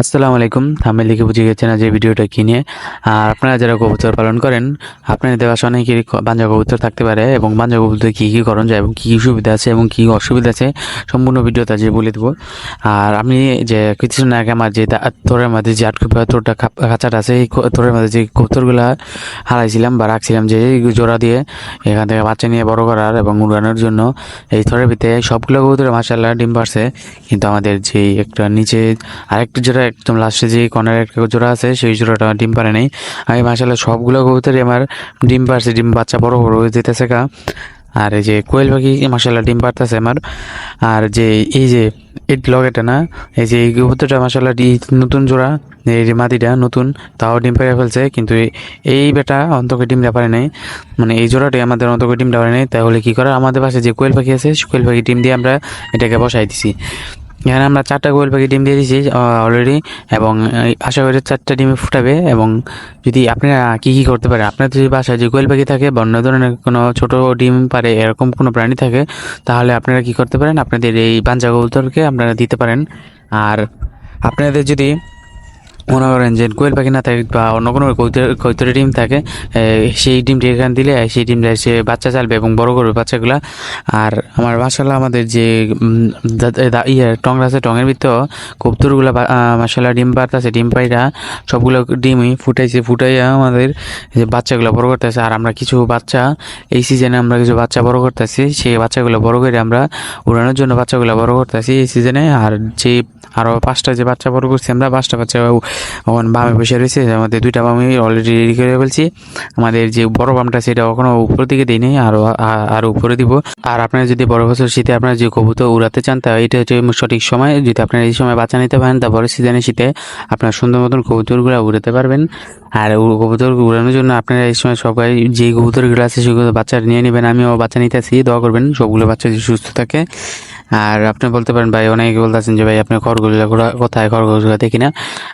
আসসালামু আলাইকুম। থামে লিখে বুঝে গেছেন আজ এই ভিডিওটা কি নিয়ে। আর আপনারা যারা কবুতর পালন করেন, আপনাদের বাসা অনেকেরই বাঞ্জা কবুতর থাকতে পারে এবং বাঞ্জা কবুতর কী কী করণ যায় এবং কী কী সুবিধা আছে এবং কী অসুবিধা আছে, সম্পূর্ণ ভিডিওটা যে বলে দেবো। আর আমি যে কিছুদিন আগে আমার যে তোরের মধ্যে যে আটকে তোরটা খাঁচাটা আছে, এই তোরের মধ্যে যে কবুতরগুলা হারাইছিলাম বা রাখছিলাম যে জোড়া দিয়ে, এখান থেকে বাচ্চা নিয়ে বড় করার এবং উড়ানোর জন্য এই থরের ভিতরে সবগুলো কবুতরে মাসাল্লাহ ডিম পারছে। কিন্তু আমাদের যে একটা নিচে আরেকটা জোড়া একদম লাস্টে যে কর্নার একটা জোড়া আছে, সেই জোড়াটা ডিম পারে নাই। আমি মাসাল্লাহ সবগুলো কবুতরই আমার ডিম পারছে ডিম বাচ্চা বড় বড় হয়ে যেতেছে কা আর এই যে কোয়েল পাখি মাসাল্লাহ ডিম পারতেছে আমার। আর যে এই যে এই লগেটা না, এই যে এই কবুতরটা মাসাল্লাহ নতুন জোড়া, এই যে মাদিটা নতুন, তাও ডিম পেরে ফেলছে। কিন্তু এই- বেটা অন্তকে ডিমটা পারে নাই। মানে এই জোড়াটাই আমাদের অন্তকে ডিমটা পারে নাই। তাহলে কী করে আমাদের পাশে যে কোয়েল পাখি আছে কোয়েল পাখি ডিম দিয়ে আমরা এটাকে বসাই দিছি। এখানে আমরা চারটা গোয়েল পাখি ডিম দিয়ে দিয়েছি অলরেডি এবং আশা করি চারটা ডিমে ফুটাবে, এবং যদি আপনারা কী কী করতে পারে আপনার যদি বাসায় যে গোয়েল পাখি থাকে বা অন্য ধরনের কোনো ছোটো ডিম পারে, এরকম কোনো প্রাণী থাকে, তাহলে আপনারা কি করতে পারেন? আপনাদের এই বাঞ্জা কবুতরকে আপনারা দিতে পারেন। আর আপনাদের যদি মনে করেন যে কোয়েল পাখি না থাকে বা অন্য কোনো কৌতর ডিম থাকে সেই ডিমটি এখানে দিলে সেই ডিমটা সে বাচ্চা চালবে এবং বড় করবে বাচ্চাগুলা। আর আমার মাসাল্লাহ আমাদের যে ইয়ে টং আছে টঙের ভিতর কবুতরগুলো মাসাল্লাহ ডিম পারতেছে ডিম পাইরা সবগুলো ডিমই ফুটাইছে, ফুটাইয়া আমাদের যে বাচ্চাগুলো বড় করতেছে। আর আমরা কিছু বাচ্চা, এই সিজনে আমরা কিছু বাচ্চা বড় করতেছি, সেই বাচ্চাগুলো বড় করে আমরা উড়ানোর জন্য বাচ্চাগুলো বড় করতেছি এই সিজনে আর যে আরও পাঁচটা যে বাচ্চা বড় করছি আমরা, পাঁচটা বাচ্চা ওখানে বামে বসে রয়েছে। আমাদের দুইটা বামে অলরেডি রেডি করে ফেলছি। আমাদের যে বড় বামটা, সেটা এখনও উপরের দিকে দিই আরও আর উপরে দিব। আর আপনারা যদি বড় বছর শীতে আপনারা যে কবুতর উড়াতে চান, তা এটা হচ্ছে সঠিক সময়। যদি আপনারা এই সময় বাচ্চা নিতে পারেন তারপরে সিজনে শীতে আপনার সুন্দর মতন কবুতরগুলো উড়াতে পারবেন। আর কবুতর উড়ানোর জন্য আপনারা এই সময় সবাই যে কবুতরগুলো আছে, সেগুলো বাচ্চা নিয়ে নেবেন। আমিও বাচ্চা নিতে আসি দোয়া করবেন। সবগুলো বাচ্চা যদি সুস্থ থাকে। আর আপনি বলতে পারেন, ভাই, অনেকে বলতেছেন যে, ভাই আপনি খরগোশগুলো কোথায় খরগোশগুলো দেখি না।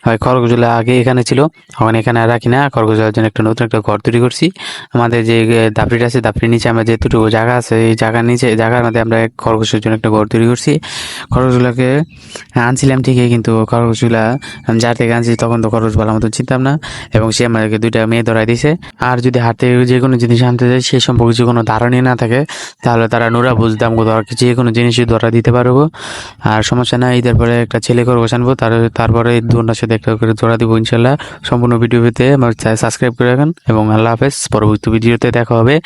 ভাই, খরগোশগুলো আগে এখানে ছিল, এখন এখানে রাখি না। খরগোশের জন্য একটা নতুন একটা ঘর তৈরি করছি। আমাদের যে দাপড়িটা আছে, দাপড়ির নিচে আমরা যেটুকু জায়গা আছে, এই জায়গার নিচে, জায়গার মধ্যে আমরা খরগোশের জন্য একটা ঘর তৈরি করছি। খরগোশগুলোকে আনছিলাম ঠিকই, কিন্তু খরগোশগুলা আমি যার থেকে আনছি তখন তো খরচ ভালো মতো চিনতাম না। এবং সে আমাদেরকে দুইটা মেয়ে ধরাই দিছে। আর যদি হাতে যে কোনো জিনিস আনতে যায় সেই সম্পর্কে যে কোনো ধারণই না থাকে, তাহলে তারা নুরা বুঝতাম ধর যে কোনো জিনিসই ধরা দিতে পারব। আর সমস্যা নাই, ঈদের পরে একটা ছেলে করব বসানবো, তার, তারপরে দুটার সাথে একটা করে জোড়া দিবো ইনশাল্লাহ। সম্পূর্ণ ভিডিও পেতে আমার সাবস্ক্রাইব করে রাখেন এবং আল্লাহ হাফেজ। পরবর্তী ভিডিওতে দেখা হবে।